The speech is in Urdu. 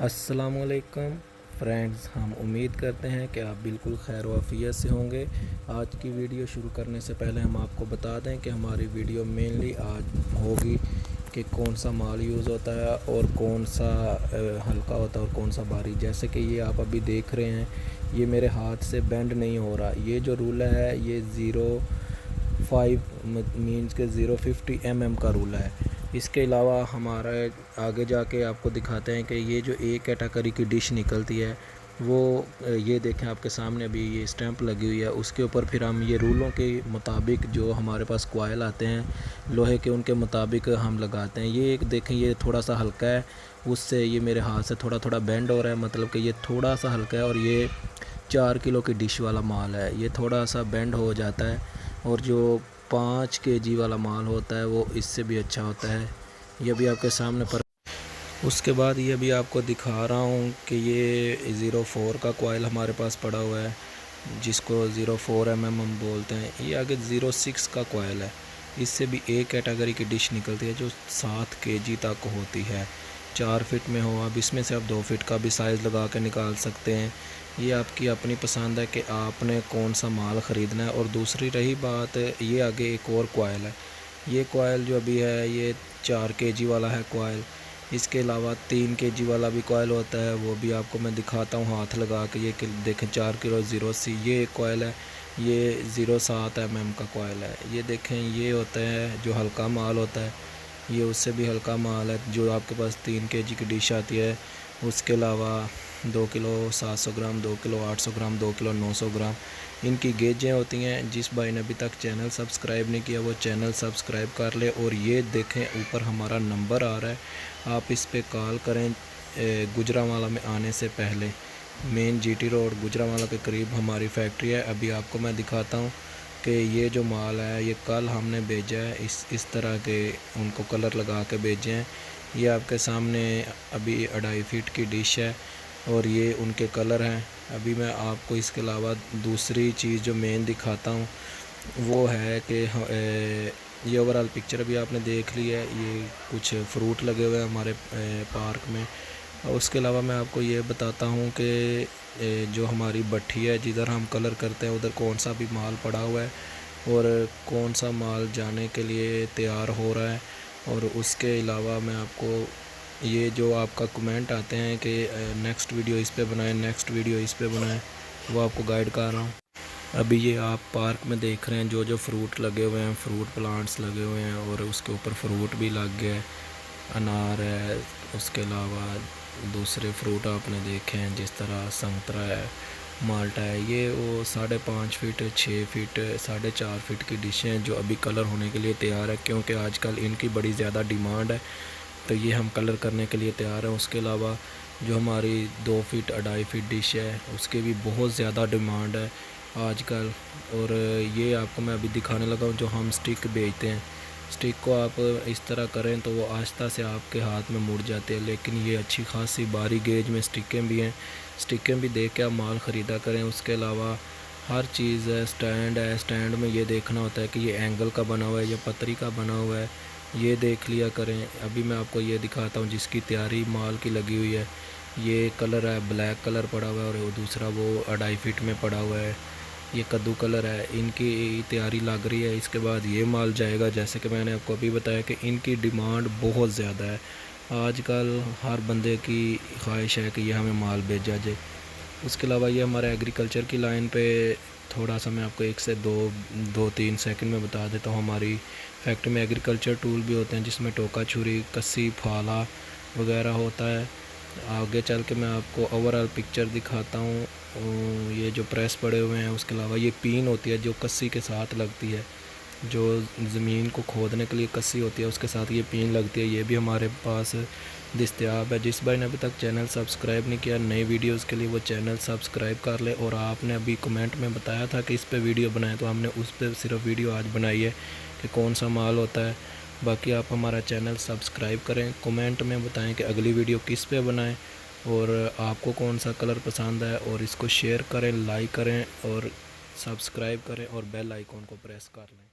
السلام علیکم فرینڈز، ہم امید کرتے ہیں کہ آپ بالکل خیر و عافیت سے ہوں گے۔ آج کی ویڈیو شروع کرنے سے پہلے ہم آپ کو بتا دیں کہ ہماری ویڈیو مینلی آج ہوگی کہ کون سا مال یوز ہوتا ہے اور کون سا ہلکا ہوتا ہے اور کون سا بھاری۔ جیسے کہ یہ آپ ابھی دیکھ رہے ہیں، یہ میرے ہاتھ سے بینڈ نہیں ہو رہا۔ یہ جو رولر ہے، یہ زیرو فائیو مینز کے زیرو ففٹی ایم ایم کا رولر ہے۔ اس کے علاوہ ہمارا آگے جا کے آپ کو دکھاتے ہیں کہ یہ جو ایک کیٹاگری کی ڈش نکلتی ہے، وہ، یہ دیکھیں آپ کے سامنے ابھی یہ اسٹیمپ لگی ہوئی ہے۔ اس کے اوپر پھر ہم یہ رولوں کے مطابق جو ہمارے پاس کوائل آتے ہیں، لوہے کے ان کے مطابق ہم لگاتے ہیں۔ یہ ایک دیکھیں، یہ تھوڑا سا ہلکا ہے۔ اس سے یہ میرے ہاتھ سے تھوڑا تھوڑا بینڈ ہو رہا ہے مطلب کہ یہ تھوڑا سا ہلکا ہے اور یہ چار کلو کی ڈش والا مال ہے۔ یہ تھوڑا سا بینڈ ہو جاتا ہے اور جو پانچ کے جی والا مال ہوتا ہے، وہ اس سے بھی اچھا ہوتا ہے۔ یہ بھی آپ کے سامنے پر۔ اس کے بعد یہ بھی آپ کو دکھا رہا ہوں کہ یہ زیرو فور کا کوائل ہمارے پاس پڑا ہوا ہے، جس کو زیرو فور ایم ایم ہم بولتے ہیں۔ یہ آگے زیرو سکس کا کوائل ہے۔ اس سے بھی ایک کیٹاگری کی ڈش نکلتی ہے جو سات کے جی تک ہوتی ہے۔ چار فٹ میں ہو، اب اس میں سے آپ دو فٹ کا بھی سائز لگا کے نکال سکتے ہیں۔ یہ آپ کی اپنی پسند ہے کہ آپ نے کون سا مال خریدنا ہے۔ اور دوسری رہی بات، یہ آگے ایک اور کوائل ہے۔ یہ کوائل جو ابھی ہے، یہ چار کے جی والا ہے کوائل اس کے علاوہ تین کے جی والا بھی کوائل ہوتا ہے۔ وہ بھی آپ کو میں دکھاتا ہوں ہاتھ لگا کے۔ یہ دیکھیں، چار کلو زیرو سی یہ ایک کوائل ہے، یہ زیرو سات ایم ایم کا کوائل ہے۔ یہ دیکھیں، یہ ہوتا ہے جو ہلکا مال ہوتا ہے۔ یہ اس سے بھی ہلکا مال ہے جو آپ کے پاس تین کے جی کی ڈش آتی ہے۔ اس کے علاوہ دو کلو سات سو گرام، دو کلو آٹھ سو گرام، دو کلو نو سو گرام۔ ان کی گیجیں ہوتی ہیں۔ جس بھائی نے ابھی تک چینل سبسکرائب نہیں کیا، وہ چینل سبسکرائب کر لے اور یہ دیکھیں، اوپر ہمارا نمبر آ رہا ہے۔ آپ اس پہ کال کریں گجرا والا میں آنے سے پہلے۔ مین جی ٹی روڈ گجرا والا کے قریب ہماری فیکٹری ہے۔ ابھی آپ کو میں دکھاتا ہوں۔ کہ یہ جو مال ہے، یہ کل ہم نے بھیجا ہے، اس اس طرح کے ان کو کلر لگا کے بھیجے ہیں۔ یہ آپ کے سامنے ابھی اڑائی فٹ کی ڈش ہے اور یہ ان کے کلر ہیں۔ ابھی میں آپ کو اس کے علاوہ دوسری چیز جو مین دکھاتا ہوں، وہ ہے کہ یہ اوورال پکچر ابھی آپ نے دیکھ لی ہے۔ یہ کچھ فروٹ لگے ہوئے ہیں ہمارے پارک میں۔ اور اس کے علاوہ میں آپ کو یہ بتاتا ہوں کہ جو ہماری بٹھی ہے، جدھر ہم کلر کرتے ہیں، ادھر کون سا بھی مال پڑا ہوا ہے اور کون سا مال جانے کے لیے تیار ہو رہا ہے۔ اور اس کے علاوہ میں آپ کو یہ جو آپ کا کمنٹ آتے ہیں کہ نیکسٹ ویڈیو اس پہ بنائیں نیکسٹ ویڈیو اس پہ بنائیں، وہ آپ کو گائیڈ کر رہا ہوں۔ ابھی یہ آپ پارک میں دیکھ رہے ہیں، جو جو فروٹ لگے ہوئے ہیں فروٹ پلانٹس لگے ہوئے ہیں اور اس کے اوپر فروٹ بھی لگ گیا ہے انار ہے، اس کے علاوہ دوسرے فروٹ آپ نے دیکھے ہیں، جس طرح سنگترا ہے، مالٹا ہے، یہ وہ ساڑھے پانچ فٹ چھ فٹ ساڑھے چار فٹ کی ڈشیں ہیں جو ابھی کلر ہونے کے لیے تیار ہے کیونکہ آج کل ان کی بڑی زیادہ ڈیمانڈ ہے۔ تو یہ ہم کلر کرنے کے لیے تیار ہیں۔ اس کے علاوہ جو ہماری دو فٹ اڑائی فٹ ڈش ہے، اس کے بھی بہت زیادہ ڈیمانڈ ہے آج کل۔ اور یہ آپ کو میں ابھی دکھانے لگا ہوں جو ہم سٹک بیچتے ہیں۔ سٹک کو آپ اس طرح کریں تو وہ آہستہ سے آپ کے ہاتھ میں مڑ جاتے ہیں، لیکن یہ اچھی خاصی باری گیج میں سٹکیں بھی ہیں۔ سٹکیں بھی دیکھ کے آپ مال خریدا کریں۔ اس کے علاوہ ہر چیز ہے، سٹینڈ ہے۔ سٹینڈ میں یہ دیکھنا ہوتا ہے کہ یہ اینگل کا بنا ہوا ہے یا پتری کا بنا ہوا ہے۔ یہ دیکھ لیا کریں۔ ابھی میں آپ کو یہ دکھاتا ہوں جس کی تیاری مال کی لگی ہوئی ہے۔ یہ کلر ہے، بلیک کلر پڑا ہوا ہے اور دوسرا وہ اڑائی فٹ میں پڑا ہوا ہے۔ یہ کدو کلر ہے، ان کی تیاری لگ رہی ہے، اس کے بعد یہ مال جائے گا۔ جیسے کہ میں نے آپ کو ابھی بتایا کہ ان کی ڈیمانڈ بہت زیادہ ہے۔ آج کل ہر بندے کی خواہش ہے کہ یہ ہمیں مال بھیجا جائے۔ اس کے علاوہ یہ ہمارے ایگریکلچر کی لائن پہ تھوڑا سا میں آپ کو ایک سے دو دو، تین سیکنڈ میں بتا دیتا ہوں۔ ہماری فیکٹری میں ایگریکلچر ٹول بھی ہوتے ہیں، جس میں ٹوکا چھری، کسی، پھالا وغیرہ ہوتا ہے۔ آگے چل کے میں آپ کو اوورال پکچر دکھاتا ہوں یہ جو پریس پڑے ہوئے ہیں، اس کے علاوہ یہ پین ہوتی ہے جو کسی کے ساتھ لگتی ہے، جو زمین کو کھودنے کے لیے کسی ہوتی ہے، اس کے ساتھ یہ پین لگتی ہے۔ یہ بھی ہمارے پاس دستیاب ہے۔ جس بھائی نے ابھی تک چینل سبسکرائب نہیں کیا نئی ویڈیوز کے لیے وہ چینل سبسکرائب کر لے۔ اور آپ نے ابھی کمنٹ میں بتایا تھا کہ اس پہ ویڈیو بنائیں، تو ہم نے اس پہ صرف ویڈیو آج بنائی ہے کہ کون سا مال ہوتا ہے۔ باقی آپ ہمارا چینل سبسکرائب کریں کومنٹ میں بتائیں کہ اگلی ویڈیو کس پہ بنائیں اور آپ کو کون سا کلر پسند ہے اور اس کو شیئر کریں، لائک کریں اور سبسکرائب کریں اور بیل آئیکن کو پریس کر لیں۔